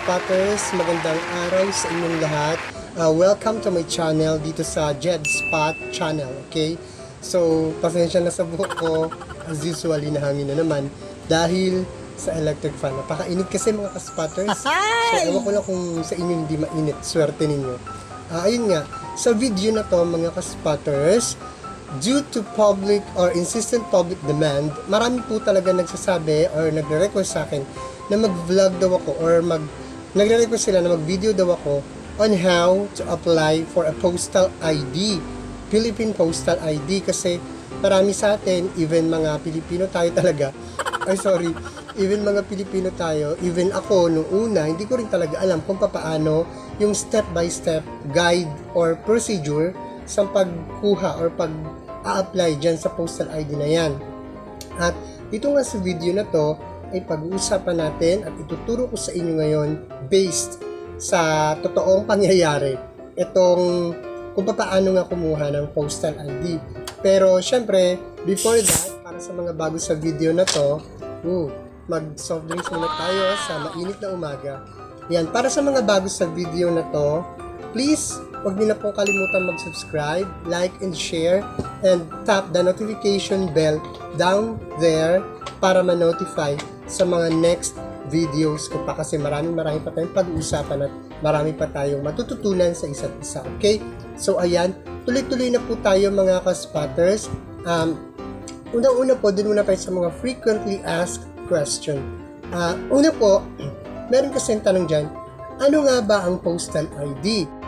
ka-spotters, magandang araw sa inyong lahat. Uh, welcome to my channel dito sa Jed Spot channel, okay? So, pasensya na sa buhok ko, as usual, hinahangin na naman dahil sa electric fan. Napakainit kasi mga ka-spotters. So, ewan ko lang kung sa inyo hindi mainit. Swerte ninyo. Ah, ayun nga, sa video na to mga ka-spotters, due to public or insistent public demand, marami po talaga nagsasabi or nagre-request sa akin na mag-vlog daw ako or mag nagre-request sila na mag-video daw ako on how to apply for a postal ID, Philippine Postal ID kasi marami sa atin, even mga Pilipino tayo talaga, ay sorry, even mga Pilipino tayo, even ako nung una, hindi ko rin talaga alam kung paano yung step-by-step guide or procedure sa pagkuha or pag a-apply dyan sa postal ID na yan. At dito nga sa video na to, ay pag-uusapan natin at ituturo ko sa inyo ngayon based sa totoong pangyayari. Itong kung paano nga kumuha ng postal ID. Pero syempre, before that, para sa mga bago sa video na to, uh, mag soft drinks muna tayo sa mainit na umaga. Yan, para sa mga bago sa video na to, please, huwag niyo na pong kalimutan mag-subscribe, like, and share, and tap the notification bell down there para ma-notify sa mga next videos ko pa kasi maraming marami pa tayong pag-uusapan at marami pa tayong matututunan sa isa't isa. Okay? So, ayan. Tuloy-tuloy na po tayo mga ka-spotters. Um, unang-una po, din muna tayo sa mga frequently asked question. Ah, una po, meron kasi tanong dyan, ano nga ba ang postal ID?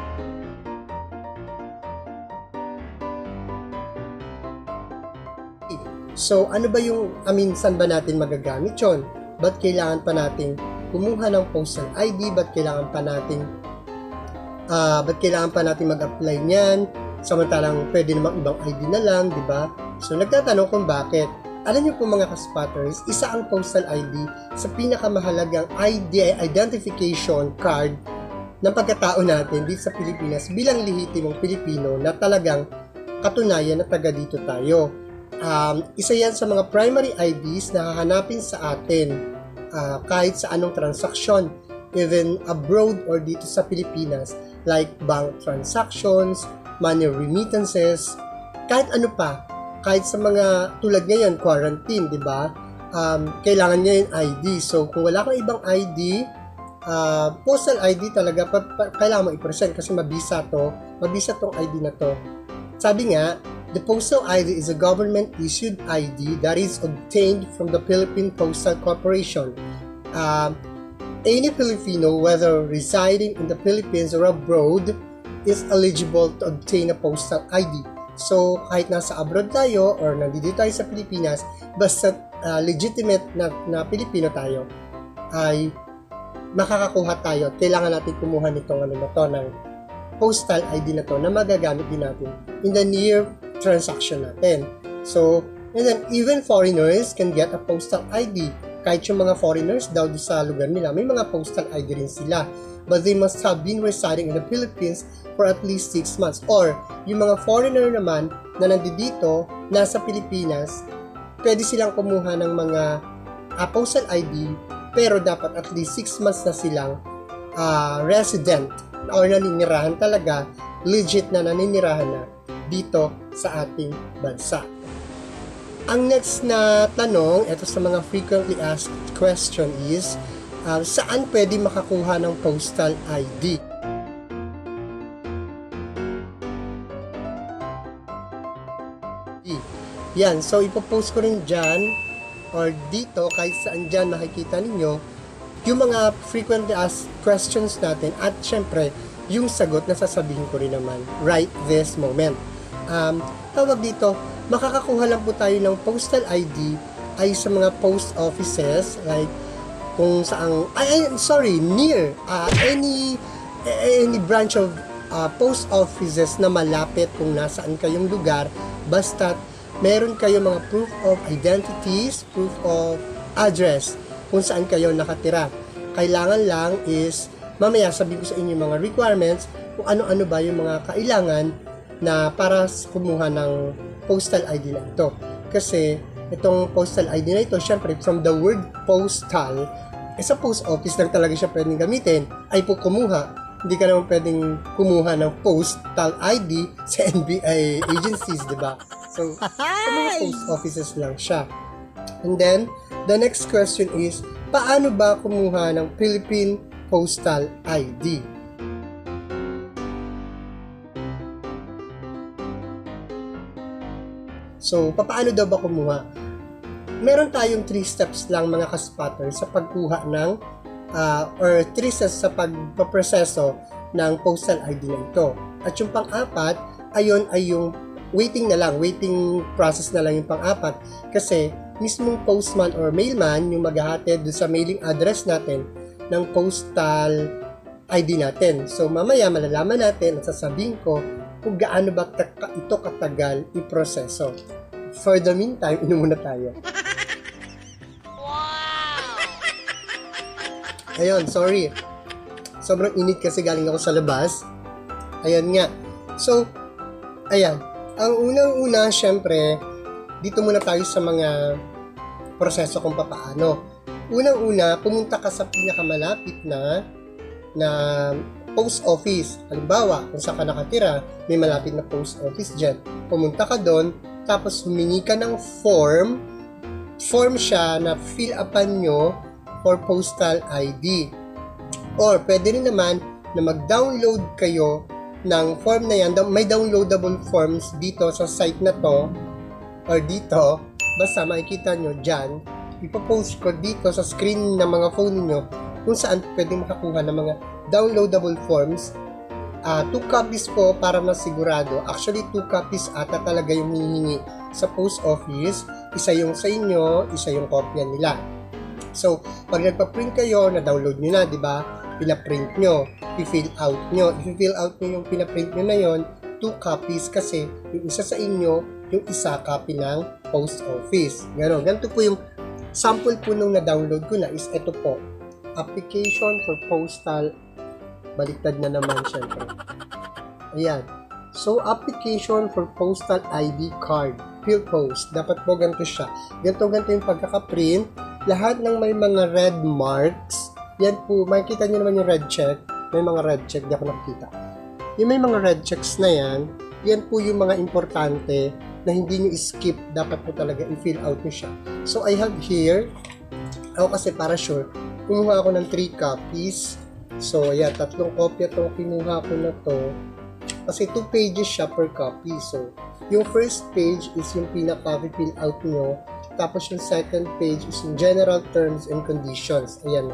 So, ano ba yung, I mean, saan ba natin magagamit yon? Ba't kailangan pa nating kumuha ng postal ID? Ba't kailangan pa nating, ah, ba't kailangan pa nating mag-apply niyan? Samantalang pwede namang ibang ID na lang, di ba? So, nagtatanong kung bakit. Alam niyo po mga ka-spotters, isa ang postal ID sa pinakamahalagang ID identification card ng pagkatao natin dito sa Pilipinas bilang lehitimong Pilipino na talagang katunayan na taga dito tayo um, isa yan sa mga primary IDs na hahanapin sa atin ah, kahit sa anong transaksyon, even abroad or dito sa Pilipinas, like bank transactions, money remittances, kahit ano pa, kahit sa mga tulad ngayon, quarantine, di ba? Um, kailangan niya yung ID. So, kung wala kang ibang ID, ah, postal ID talaga, pa, pa- kailangan mo i-present kasi mabisa to, mabisa tong ID na to. Sabi nga, The postal ID is a government-issued ID that is obtained from the Philippine Postal Corporation. Um, any Filipino, whether residing in the Philippines or abroad, is eligible to obtain a postal ID. So, kahit nasa abroad tayo or nandito tayo sa Pilipinas, basta uh, legitimate na, na Pilipino tayo, ay makakakuha tayo kailangan natin kumuha nitong ano na to ng postal ID na to na magagamit din natin in the near transaction natin. So, and then even foreigners can get a postal ID. Kahit yung mga foreigners daw sa lugar nila, may mga postal ID rin sila. But they must have been residing in the Philippines for at least 6 months. Or, yung mga foreigner naman na nandito, nasa Pilipinas, pwede silang kumuha ng mga uh, postal ID, pero dapat at least 6 months na silang ah, resident or naninirahan talaga, legit na naninirahan na dito sa ating bansa. Ang next na tanong, ito sa mga frequently asked question is, uh, saan pwede makakuha ng postal ID? Yan, so ipopost ko rin dyan or dito kahit saan dyan makikita ninyo yung mga frequently asked questions natin at syempre yung sagot na sasabihin ko rin naman right this moment. Um, tawag dito, makakakuha lang po tayo ng postal ID ay sa mga post offices like kung saang ay, sorry near uh, any any branch of uh, post offices na malapit kung nasaan kayong lugar basta meron kayo mga proof of identities, proof of address kung saan kayo nakatira. Kailangan lang is mamaya sabihin ko sa inyo mga requirements kung ano-ano ba yung mga kailangan na para kumuha ng postal ID na ito. Kasi itong postal ID na ito, syempre from the word postal, eh sa post office lang talaga siya pwedeng gamitin, ay po kumuha. Hindi ka naman pwedeng kumuha ng postal ID sa NBI agencies, di ba? So, sa mga post offices lang siya. And then, the next question is, paano ba kumuha ng Philippine Postal ID? So, paano daw ba kumuha? Meron tayong 3 steps lang mga kaspotter sa pagkuha ng ah, or 3 steps sa pagpaproseso ng postal ID na ito. At yung pang-apat, ayon ay yung waiting na lang, waiting process na lang yung pang-apat kasi mismong postman or mailman yung maghahatid doon sa mailing address natin ng postal ID natin. So mamaya malalaman natin at sasabihin ko kung gaano ba ito katagal iproseso. For the meantime, inom muna tayo. Ayun, sorry. Sobrang init kasi galing ako sa labas. Ayan nga. So, ayan. Ang unang-una, syempre, dito muna tayo sa mga proseso kung papaano. Unang-una, pumunta ka sa pinakamalapit na na post office. Halimbawa, kung saan ka nakatira, may malapit na post office dyan. Pumunta ka doon, tapos humingi ka ng form. Form siya na fill upan nyo for postal ID. Or pwede rin naman na mag-download kayo ng form na yan. May downloadable forms dito sa site na to or dito. Basta makikita nyo dyan. Ipopost ko dito sa screen ng mga phone niyo kung saan pwede makakuha ng mga downloadable forms. Ah, two copies po para masigurado. Actually, two copies ata talaga yung hihingi sa post office. Isa yung sa inyo, isa yung kopya nila. So, pag nagpa-print kayo, na-download nyo na, di ba? Pina-print nyo, i-fill out nyo. I-fill out nyo yung pina-print nyo na yon two copies kasi yung isa sa inyo, yung isa copy ng post office. Ganon. Ganito po yung sample po nung na-download ko na is ito po. Application for Postal Baliktad na naman syempre. Ayan. So, application for postal ID card. Fill post. Dapat po ganito siya. Ganito, ganito yung pagkaka-print. Lahat ng may mga red marks, yan po, makikita nyo naman yung red check. May mga red check, di ako nakikita. Yung may mga red checks na yan, yan po yung mga importante na hindi nyo skip. Dapat po talaga i-fill out nyo siya. So, I have here, ako kasi para sure, kumuha ako ng 3 copies. So, ayan, tatlong kopya itong kinuha ko na to. Kasi 2 pages siya per copy. So, yung first page is yung pinaka-fill out nyo. Tapos yung second page is yung general terms and conditions. Ayan.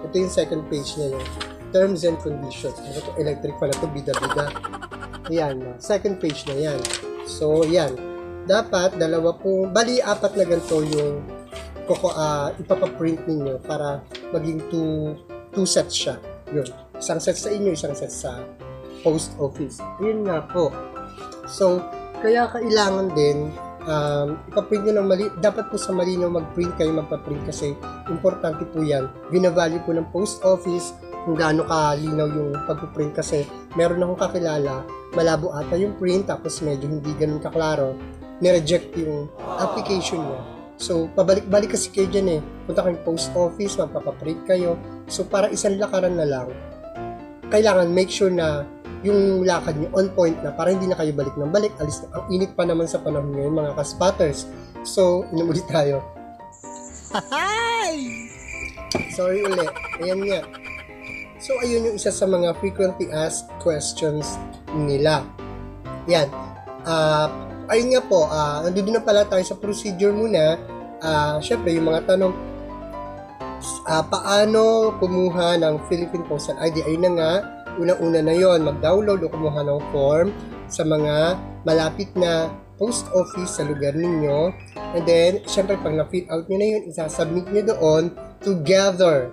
Ito yung second page niya yung terms and conditions. Ano to? Electric pala to, bida-bida. Ayan. Second page na yan. So, ayan. Dapat, dalawa po, bali, apat na ganito yung kuko, ah, ipapaprint ninyo para maging two, two sets siya. Yun. Isang set sa inyo, isang set sa post office. Yun nga po. So, kaya kailangan din um, ipaprint nyo ng mali. Dapat po sa malinaw mag-print kayo magpa-print kasi importante po yan. Binavalue po ng post office kung gaano kalinaw yung pag-print kasi meron akong kakilala, malabo ata yung print tapos medyo hindi ganun kaklaro, nireject yung application niya. So, pabalik-balik kasi kayo dyan eh. Punta kayong post office, magpapaprint kayo. So, para isang lakaran na lang, kailangan make sure na yung lakad niyo on point na para hindi na kayo balik ng balik. Alis na. Ang init pa naman sa panahon ngayon mga kaspotters. So, inom ulit tayo. Sorry uli. Ayan nga. So, ayun yung isa sa mga frequently asked questions nila. Yan. Ah, ayun nga po, ah, nandito na pala tayo sa procedure muna. Ah, syempre, yung mga tanong, ah, paano kumuha ng Philippine Postal ID? Ayun na nga, unang-una na yon mag-download o kumuha ng form sa mga malapit na post office sa lugar ninyo. And then, syempre, pag na-fill out nyo na yun, isasubmit nyo doon together.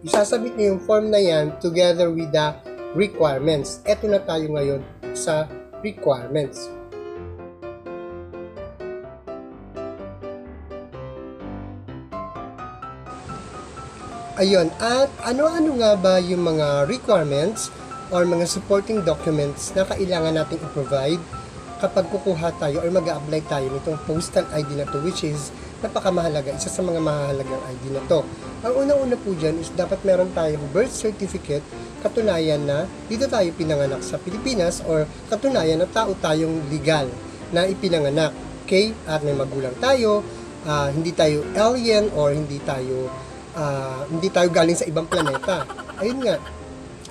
Isasubmit nyo yung form na yan together with the requirements. Eto na tayo ngayon sa requirements. Ayun, at ano-ano nga ba yung mga requirements or mga supporting documents na kailangan natin i-provide kapag kukuha tayo or mag apply tayo nitong postal ID na to which is napakamahalaga, isa sa mga mahalagang ID na to. Ang una-una po dyan is dapat meron tayong birth certificate, katunayan na dito tayo pinanganak sa Pilipinas or katunayan na tao tayong legal na ipinanganak. Okay? At may magulang tayo, ah, hindi tayo alien or hindi tayo ah, hindi tayo galing sa ibang planeta. Ayun nga.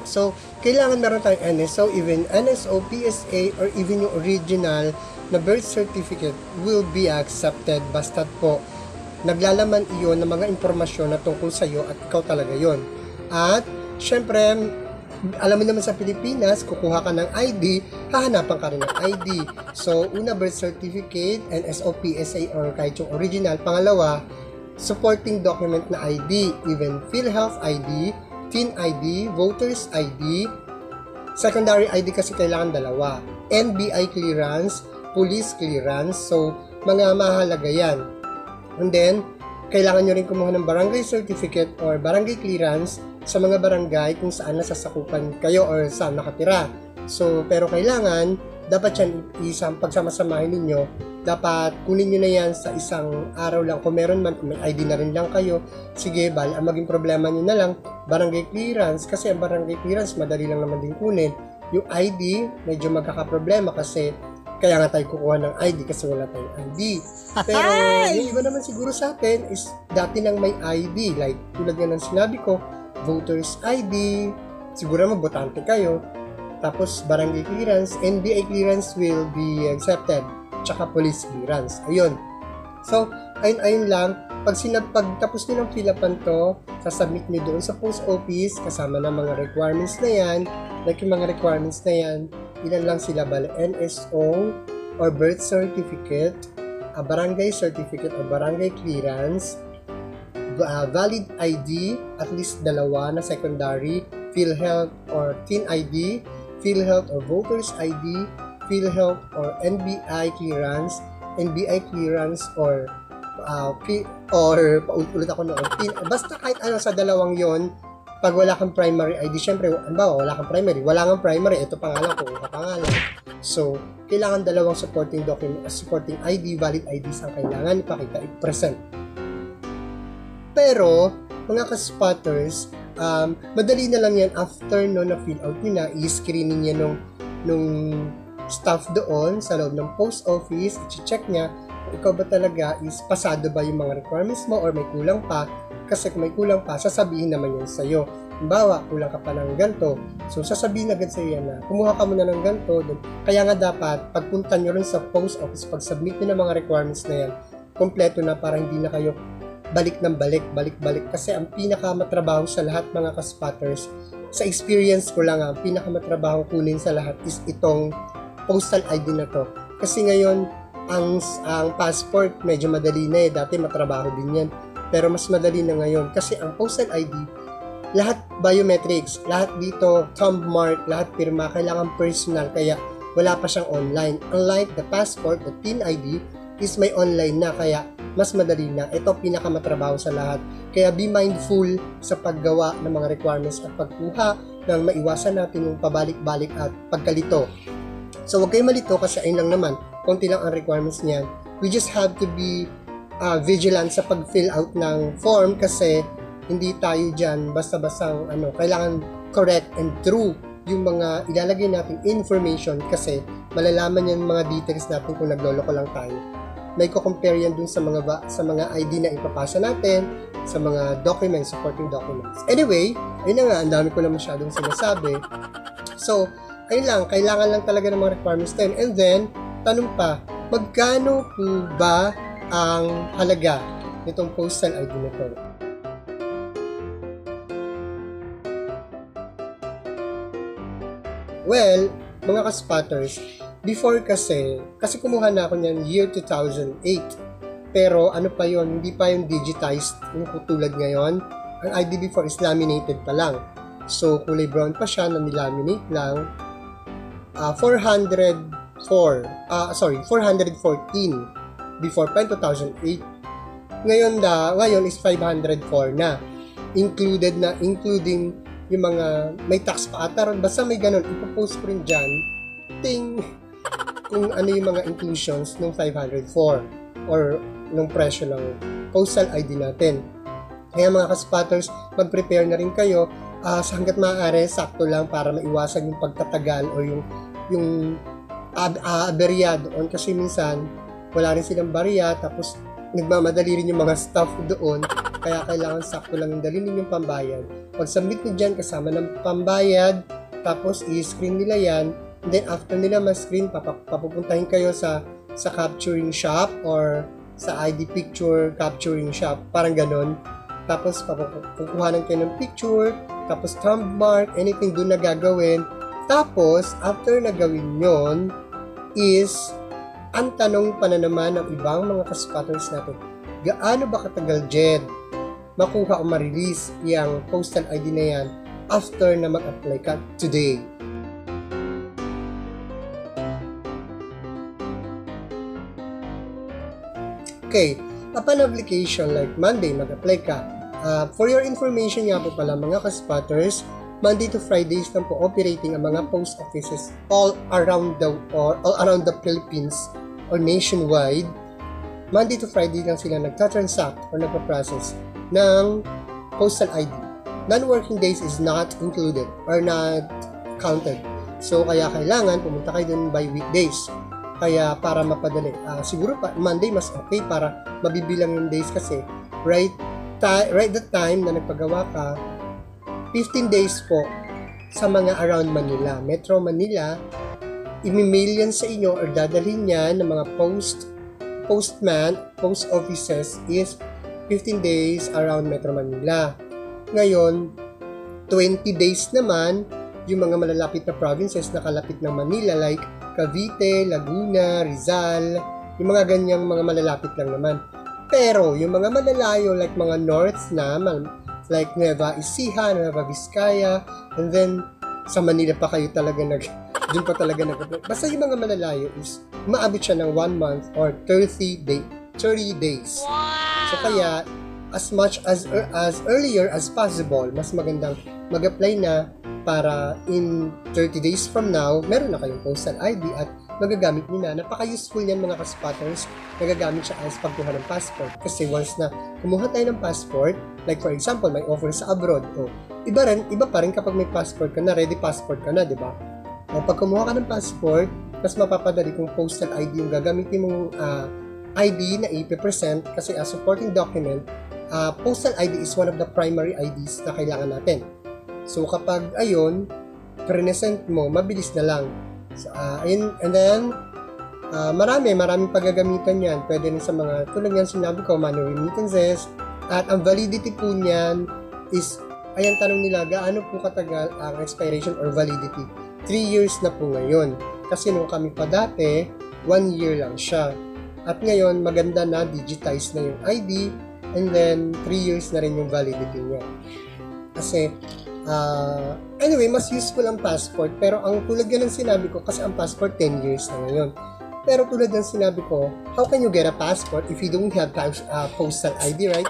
So, kailangan meron tayong NSO, even NSO, PSA, or even yung original na birth certificate will be accepted basta't po naglalaman iyon ng mga impormasyon na tungkol sa iyo at ikaw talaga yon. At, syempre, alam mo naman sa Pilipinas, kukuha ka ng ID, hahanapan ka rin ng ID. So, una, birth certificate, NSO, PSA, or kahit yung original. Pangalawa, supporting document na ID, even PhilHealth ID, TIN ID, Voters ID, secondary ID kasi kailangan dalawa, NBI clearance, police clearance, so mga mahalaga yan. And then, kailangan nyo rin kumuha ng barangay certificate or barangay clearance sa mga barangay kung saan nasasakupan kayo or saan nakatira. So, pero kailangan, dapat yan isang pagsama-samahin ninyo, dapat kunin nyo na yan sa isang araw lang. Kung meron man, kung may ID na rin lang kayo, sige, bal, ang maging problema nyo na lang, barangay clearance, kasi ang barangay clearance, madali lang naman din kunin. Yung ID, medyo magkakaproblema kasi kaya nga tayo kukuha ng ID kasi wala tayong ID. Pero yung iba naman siguro sa atin is dati nang may ID. Like tulad nga ng sinabi ko, voters ID, siguro naman botante kayo. Tapos barangay clearance, NBI clearance will be accepted. Tsaka police clearance. Ayun. So, ayun-ayun lang. Pag, sinab, pag tapos nyo ng fill upan to, sasubmit nyo doon sa post office kasama ng mga requirements na yan. Like yung mga requirements na yan, ilan lang sila bale NSO or birth certificate, a barangay certificate or barangay clearance, uh, valid ID, at least dalawa na secondary, PhilHealth or TIN ID, PhilHealth or Voters ID, PhilHealth or NBI clearance, NBI clearance or uh, P- or paulit ako noon, basta kahit ano sa dalawang yon pag wala kang primary ID, syempre, halimbawa, wala kang primary, wala kang primary, ito pangalan ko, ito pangalan. So, kailangan dalawang supporting document, supporting ID, valid IDs ang kailangan ipakita, i-present. Pero, mga ka-spotters, um, madali na lang yan after no na fill out nyo na, i-screening niya nung, nung staff doon sa loob ng post office, i-check niya kung ikaw ba talaga is pasado ba yung mga requirements mo or may kulang pa kasi kung may kulang pa, sasabihin naman yan sa'yo. Halimbawa, kulang ka pa ng ganito. So, sasabihin agad sa'yo yan na, kumuha ka muna ng ganito. Kaya nga dapat, pagpunta nyo rin sa post office, pag-submit nyo ng mga requirements na yan, kompleto na para hindi na kayo balik ng balik, balik-balik. Kasi ang pinakamatrabaho sa lahat mga ka-spotters, sa experience ko lang, ang pinakamatrabaho kunin sa lahat is itong postal ID na to. Kasi ngayon, ang, ang passport, medyo madali na eh. Dati matrabaho din yan pero mas madali na ngayon kasi ang postal ID lahat biometrics, lahat dito thumb mark, lahat pirma, kailangan personal kaya wala pa siyang online. Unlike the passport, the PIN ID is may online na kaya mas madali na. Ito pinakamatrabaho sa lahat. Kaya be mindful sa paggawa ng mga requirements at pagkuha nang maiwasan natin yung pabalik-balik at pagkalito. So huwag kayo malito kasi ayun lang naman, konti lang ang requirements niyan. We just have to be uh, vigilant sa pag-fill out ng form kasi hindi tayo dyan basta-bastang ano, kailangan correct and true yung mga ilalagay natin information kasi malalaman yan mga details natin kung nagloloko lang tayo. May ko-compare yan dun sa mga ba, sa mga ID na ipapasa natin, sa mga documents, supporting documents. Anyway, ayun na nga, ang dami ko na masyadong sinasabi. So, ayun lang, kailangan lang talaga ng mga requirements na. And then, tanong pa, magkano po ba ang halaga nitong postal ID na to. Well, mga ka-spotters, before kasi, kasi kumuha na ako niyan year 2008. Pero ano pa yon hindi pa yung digitized yung tulad ngayon. Ang ID before is laminated pa lang. So, kulay brown pa siya na nilaminate lang. Uh, 404, uh, sorry, 414 before pa 2008. Ngayon da, ngayon is 504 na. Included na, including yung mga may tax pa ata ron. Basta may ganun, ipopost ko rin dyan. Ting! Kung ano yung mga inclusions ng 504 or ng presyo ng postal ID natin. Kaya mga ka-spotters, mag-prepare na rin kayo ah, sa hanggat maaari, sakto lang para maiwasan yung pagtatagal o yung yung ab- ah, aberya doon kasi minsan wala rin silang barya tapos nagmamadali rin yung mga staff doon kaya kailangan sakto lang yung dalhin ninyong pambayad. Pag submit nyo dyan kasama ng pambayad tapos i-screen nila yan then after nila ma-screen papa- papupuntahin kayo sa sa capturing shop or sa ID picture capturing shop. Parang ganon tapos papukuhanan kayo ng picture tapos thumb mark anything doon na gagawin. Tapos after na gawin yon is ang tanong pa na naman ng ibang mga kaspotters natin gaano ba katagal Jed makuha o ma-release yung postal ID na yan after na mag-apply ka today Okay, upon application like Monday, mag-apply ka. Uh, for your information nga po pala mga ka-spotters, Monday to Fridays lang po operating ang mga post offices all around the or all around the Philippines or nationwide. Monday to Friday lang sila nagta-transact or nagpa-process ng postal ID. Non-working days is not included or not counted. So, kaya kailangan pumunta kayo dun by weekdays. Kaya para mapadali. Ah, siguro pa Monday mas okay para mabibilang yung days kasi right ti- right the time na nagpagawa ka 15 days po sa mga around Manila. Metro Manila, imi-mail yan sa inyo or dadalhin yan ng mga post postman, post offices is 15 days around Metro Manila. Ngayon, 20 days naman yung mga malalapit na provinces na kalapit ng Manila like Cavite, Laguna, Rizal, yung mga ganyang mga malalapit lang naman. Pero yung mga malalayo like mga north na, like Nueva Ecija, Nueva Vizcaya, and then sa Manila pa kayo talaga nag dun pa talaga nag Basta yung mga malalayo is maabot siya ng 1 month or 30 day 30 days. So kaya as much as ear- as earlier as possible, mas magandang mag-apply na para in 30 days from now, meron na kayong postal ID at magagamit niyo na. Napaka-useful niyan mga ka-spotters. Nagagamit siya as pagkuha ng passport. Kasi once na kumuha tayo ng passport, like for example, may offer sa abroad, o iba rin, iba pa rin kapag may passport ka na, ready passport ka na, di ba? O pag kumuha ka ng passport, mas mapapadali kung postal ID yung gagamitin mong ah, ID na ipipresent kasi as supporting document, ah, postal ID is one of the primary IDs na kailangan natin. So kapag ayun, present mo, mabilis na lang. So, ah, ayun, and then, ah, marami, maraming paggagamitan yan. Pwede rin sa mga, tulad yan sinabi ko, money remittances. At ang validity po niyan is, ayan tanong nila, gaano po katagal ang expiration or validity? 3 years na po ngayon. Kasi nung kami pa dati, 1 year lang siya. At ngayon, maganda na, digitize na yung ID, and then 3 years na rin yung validity niya. Kasi, ah, anyway, mas useful ang passport, pero ang tulad yan ng sinabi ko, kasi ang passport 10 years na ngayon. Pero tulad ng sinabi ko, how can you get a passport if you don't have ah, postal ID, right?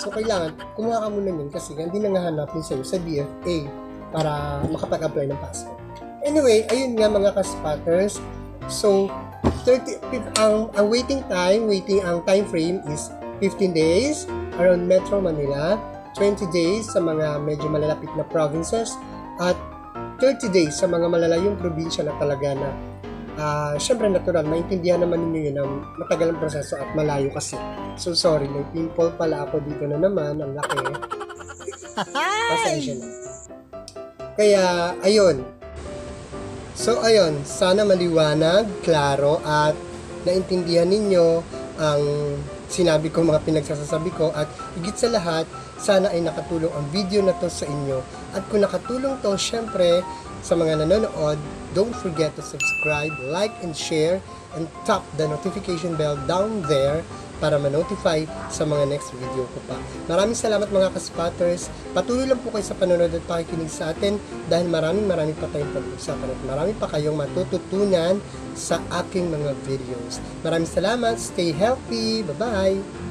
So, kailangan, kumuha ka muna nun kasi hindi na nga sa'yo sa DFA para makapag-apply ng passport. Anyway, ayun nga mga ka-spotters. So, 30, fif- ang, ang waiting time, waiting ang time frame is 15 days around Metro Manila, 20 days sa mga medyo malalapit na provinces, at 30 days sa mga malalayong probinsya na talaga na ah syempre natural, maintindihan naman ninyo yun ang matagal ang proseso at malayo kasi. So sorry, may pimple pala ako dito na naman, ang laki. Pasensya na. Kaya, ayun. So, ayun, sana maliwanag, klaro, at naintindihan ninyo ang sinabi ko, mga pinagsasasabi ko, at higit sa lahat, sana ay nakatulong ang video na to sa inyo. At kung nakatulong to, syempre, sa mga nanonood, don't forget to subscribe, like, and share, and tap the notification bell down there para ma-notify sa mga next video ko pa. Maraming salamat mga ka-spotters. Patuloy lang po kayo sa panonood at pakikinig sa atin dahil maraming maraming pa tayong pag-usapan at marami pa kayong matututunan sa aking mga videos. Maraming salamat. Stay healthy. Bye-bye.